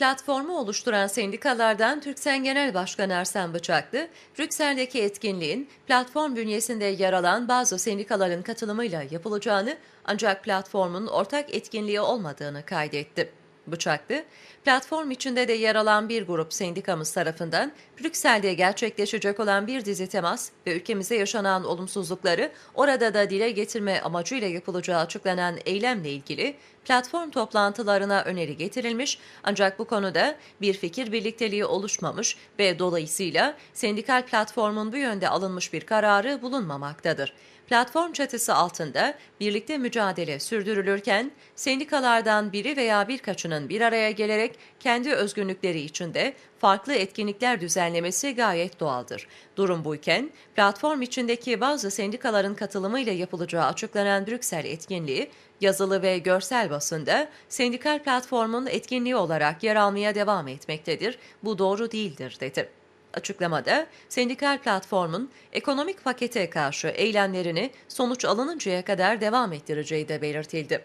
Platformu oluşturan sendikalardan Türksen Genel Başkanı Ersen Bıçaklı, Brüksel'deki etkinliğin platform bünyesinde yer alan bazı sendikaların katılımıyla yapılacağını ancak platformun ortak etkinliği olmadığını kaydetti. Bıçaklı, platform içinde de yer alan bir grup sendikamız tarafından Brüksel'de gerçekleşecek olan bir dizi temas ve ülkemize yaşanan olumsuzlukları orada da dile getirme amacıyla yapılacağı açıklanan eylemle ilgili platform toplantılarına öneri getirilmiş ancak bu konuda bir fikir birlikteliği oluşmamış ve dolayısıyla sendikal platformun bu yönde alınmış bir kararı bulunmamaktadır. Platform çatısı altında birlikte mücadele sürdürülürken sendikalardan biri veya birkaçının bir araya gelerek kendi özgünlükleri içinde farklı etkinlikler düzenlemesi gayet doğaldır. Durum buyken platform içindeki bazı sendikaların katılımıyla yapılacağı açıklanan Brüksel etkinliği yazılı ve görsel basında sendikal platformun etkinliği olarak yer almaya devam etmektedir. Bu doğru değildir dedi. Açıklamada sendikal platformun ekonomik pakete karşı eylemlerini sonuç alınıncaya kadar devam ettireceği de belirtildi.